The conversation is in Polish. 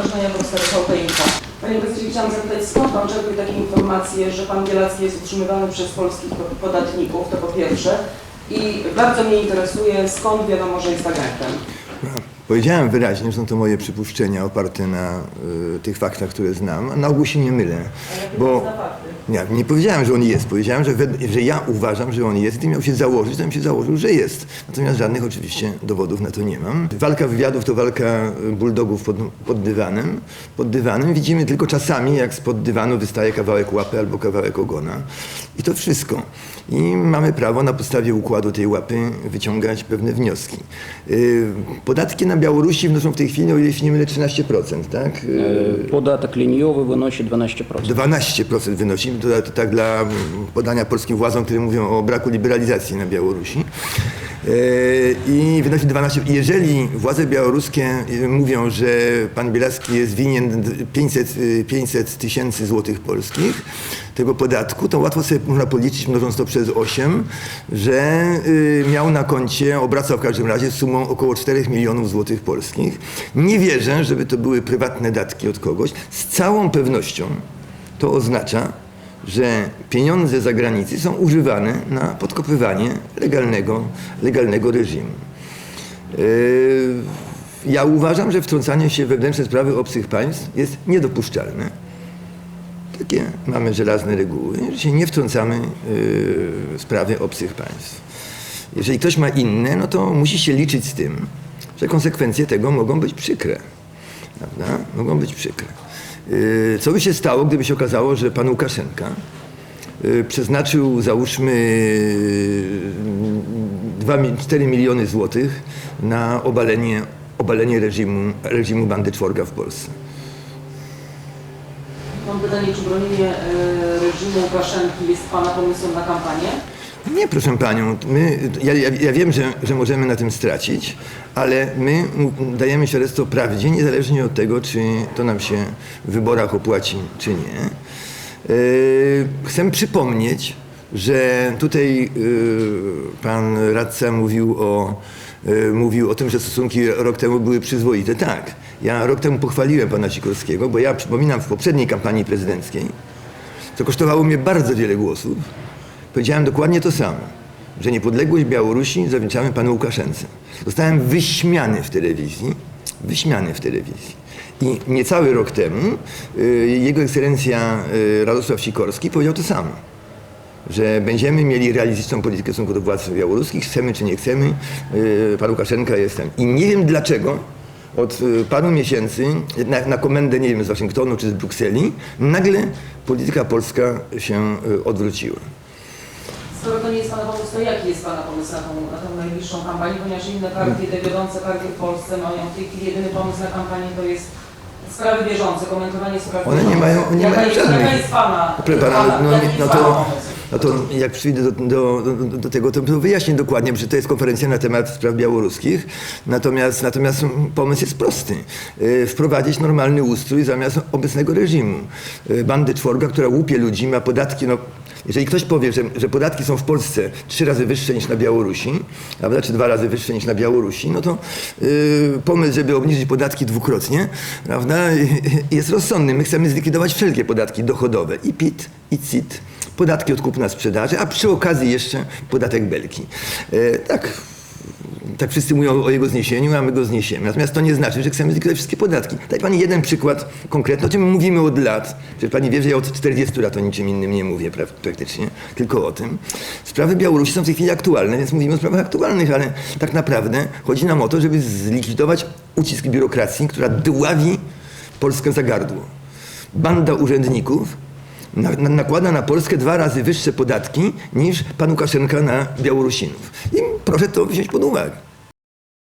oskarżenia wobec TVP Info. Panie prezydencie, chciałam zapytać, skąd pan czerpie takie informacje, że pan Bielacki jest utrzymywany przez polskich podatników, to po pierwsze. I bardzo mnie interesuje, skąd wiadomo, że jest agentem. Powiedziałem wyraźnie, że są to moje przypuszczenia oparte na y, tych faktach, które znam, a na ogół się nie mylę. Bo nie, nie powiedziałem, że on jest. Powiedziałem, że, wed- że ja uważam, że on jest i miał się założyć, bym się założył, że jest. Natomiast żadnych oczywiście dowodów na to nie mam. Walka wywiadów to walka y, bulldogów pod, pod dywanem. Pod dywanem widzimy tylko czasami, jak spod dywanu wystaje kawałek łapy albo kawałek ogona. I to wszystko. I mamy prawo na podstawie układu tej łapy wyciągać pewne wnioski. Y, Podatki na na Białorusi wynoszą w tej chwili, o ile się nie mylę, 13%, tak? E, podatek liniowy wynosi 12%. 12% wynosi, to, to tak dla podania polskim władzom, które mówią o braku liberalizacji na Białorusi. E, I wynosi 12. Jeżeli władze białoruskie e, mówią, że pan Bielacki jest winien d- 500 e, 500 tysięcy złotych polskich tego podatku, to łatwo sobie można policzyć, mnożąc to przez 8, że miał na koncie, obracał w każdym razie sumą około 4 milionów złotych polskich. Nie wierzę, żeby to były prywatne datki od kogoś. Z całą pewnością to oznacza, że pieniądze zagranicy są używane na podkopywanie legalnego, legalnego reżimu. Yy, Ja uważam, że wtrącanie się w wewnętrzne sprawy obcych państw jest niedopuszczalne. Takie mamy żelazne reguły, że się nie wtrącamy yy, w sprawy obcych państw. Jeżeli ktoś ma inne, no to musi się liczyć z tym, że konsekwencje tego mogą być przykre. Prawda? Mogą być przykre. Yy, Co by się stało, gdyby się okazało, że pan Łukaszenka yy, przeznaczył, załóżmy, yy, 2, 4 miliony złotych na obalenie, obalenie reżimu, reżimu bandy czworga w Polsce? Mam pytanie, czy bronienie reżimu Łukaszenki jest Pana pomysłem na kampanię? Nie, proszę panią, my, ja, ja, wiem, że, że możemy na tym stracić, ale my dajemy świadectwo prawdzie, niezależnie od tego, czy to nam się w wyborach opłaci, czy nie. Yy, chcę przypomnieć, że tutaj yy, pan radca mówił o, yy, mówił o tym, że stosunki rok temu były przyzwoite. Tak, ja rok temu pochwaliłem pana Sikorskiego, bo ja przypominam w poprzedniej kampanii prezydenckiej, co kosztowało mnie bardzo wiele głosów, powiedziałem dokładnie to samo, że niepodległość Białorusi zawdzięczamy panu Łukaszence. Zostałem wyśmiany w telewizji, wyśmiany w telewizji. I niecały rok temu y, jego ekscelencja y, Radosław Sikorski powiedział to samo, że będziemy mieli realistyczną politykę w stosunku do władz białoruskich, chcemy czy nie chcemy, y, pan Łukaszenka jest tam. I nie wiem dlaczego od y, paru miesięcy na, na komendę, nie wiem, z Waszyngtonu czy z Brukseli, nagle polityka polska się y, odwróciła. Skoro to nie jest Pana pomysł, to jaki jest Pana pomysł na tą, na tą najbliższą kampanię? Ponieważ inne partie, te wiodące partie w Polsce mają w tej chwili jedyny pomysł na kampanię to jest sprawy bieżące, komentowanie spraw One nie bieżących. mają- nie jaka mają jest, żadnych. Jest Pana, Proszę pana, pana, no, jaki nie- no jest to- pana pomysł? No to jak przyjdę do, do, do, tego, to, to wyjaśnię dokładnie, że to jest konferencja na temat spraw białoruskich. Natomiast, natomiast pomysł jest prosty. Y, Wprowadzić normalny ustrój zamiast obecnego reżimu. Y, Bandy czworga, która łupie ludzi, ma podatki, no jeżeli ktoś powie, że, że podatki są w Polsce trzy razy wyższe niż na Białorusi, prawda, czy dwa razy wyższe niż na Białorusi, no to y, pomysł, żeby obniżyć podatki dwukrotnie, prawda, jest rozsądny. My chcemy zlikwidować wszelkie podatki dochodowe, i PIT, i CIT, podatki od kupna sprzedaży, a przy okazji jeszcze podatek belki. E, tak, tak wszyscy mówią o jego zniesieniu, a my go zniesiemy. Natomiast to nie znaczy, że chcemy zlikwidować wszystkie podatki. Daj pani jeden przykład konkretny, o czym mówimy od lat. Przecież pani wie, że ja od 40 lat o niczym innym nie mówię pra- praktycznie, tylko o tym. Sprawy Białorusi są w tej chwili aktualne, więc mówimy o sprawach aktualnych, ale tak naprawdę chodzi nam o to, żeby zlikwidować ucisk biurokracji, która dławi Polskę za gardło. Banda urzędników na, na, nakłada na Polskę dwa razy wyższe podatki niż pan Łukaszenka na Białorusinów. I proszę to wziąć pod uwagę.